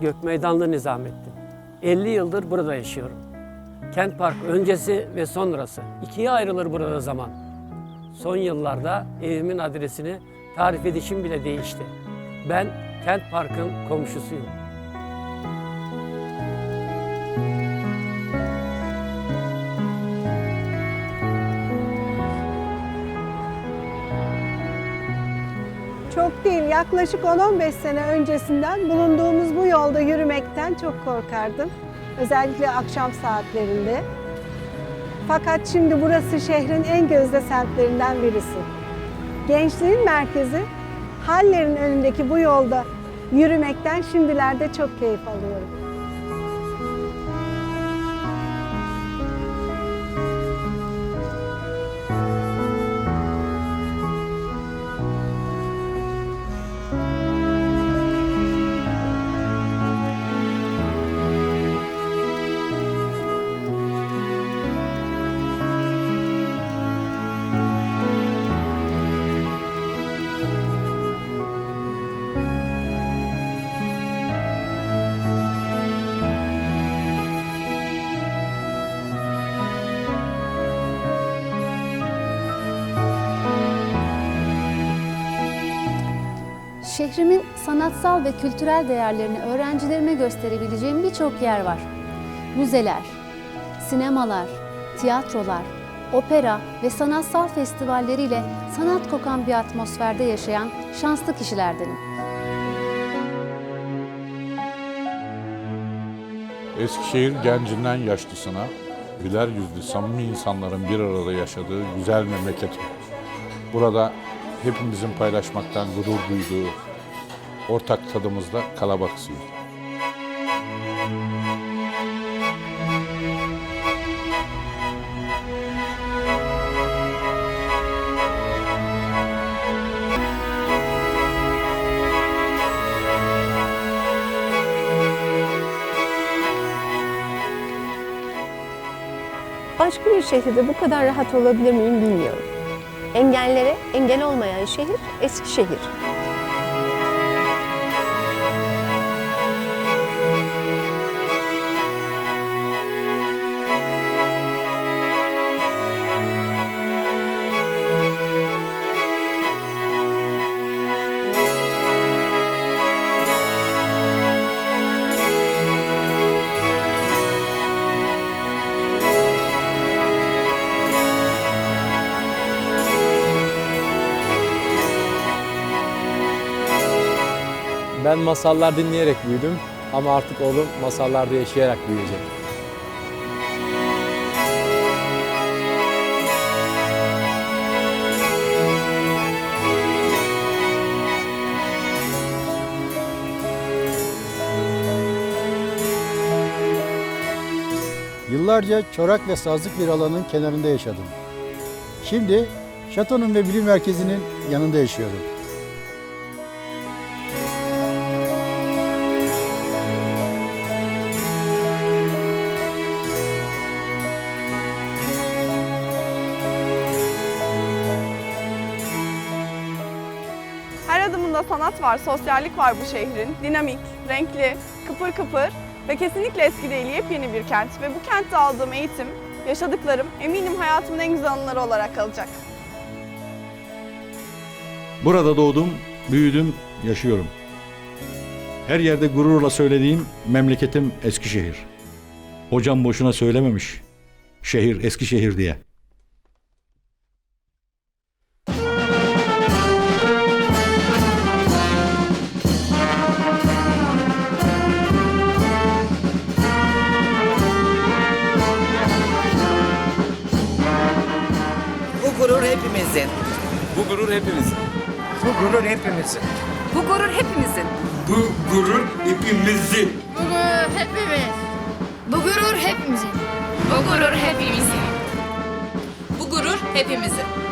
Gökmeydanlı Nizamettin. 50 yıldır burada yaşıyorum. Kent Park öncesi ve sonrası. ikiye ayrılır burada zaman. Son yıllarda evimin adresini tarif edişim bile değişti. Ben Kent Park'ın komşusuyum. Yaklaşık 10-15 sene öncesinden bulunduğumuz bu yolda yürümekten çok korkardım. Özellikle akşam saatlerinde. Fakat şimdi burası şehrin en gözde semtlerinden birisi. Gençliğin merkezi, Haller'in önündeki bu yolda yürümekten şimdilerde çok keyif alıyorum. Şehrimin sanatsal ve kültürel değerlerini öğrencilerime gösterebileceğim birçok yer var. Müzeler, sinemalar, tiyatrolar, opera ve sanatsal festivalleriyle sanat kokan bir atmosferde yaşayan şanslı kişilerdenim. Eskişehir gencinden yaşlısına, güler yüzlü, samimi insanların bir arada yaşadığı güzel memleket. Burada hepimizin paylaşmaktan gurur duyduğu ortak tadımızda kalabalıksıyız. Başka bir şehirde bu kadar rahat olabilir miyim bilmiyorum. Engellere engel olmayan şehir Eskişehir. Ben masallar dinleyerek büyüdüm ama artık oğlum masallarda yaşayarak büyüyecek. Yıllarca çorak ve sazlık bir alanın kenarında yaşadım. Şimdi şatonun ve bilim merkezinin yanında yaşıyorum. Sanat var, sosyallik var bu şehrin. Dinamik, renkli, kıpır kıpır ve kesinlikle eski değil yepyeni bir kent. Ve bu kentte aldığım eğitim, yaşadıklarım eminim hayatımın en güzel anıları olarak kalacak. Burada doğdum, büyüdüm, yaşıyorum. Her yerde gururla söylediğim memleketim Eskişehir. Hocam boşuna söylememiş. Şehir Eskişehir diye. Gurur hepimizin. Bu gurur hepimizin. Bu gurur hepimizin. Bu gurur hepimizin. Bu gurur hepimiz. Bu gurur hepimizin. Bu gurur hepimizin. Bu gurur hepimizin.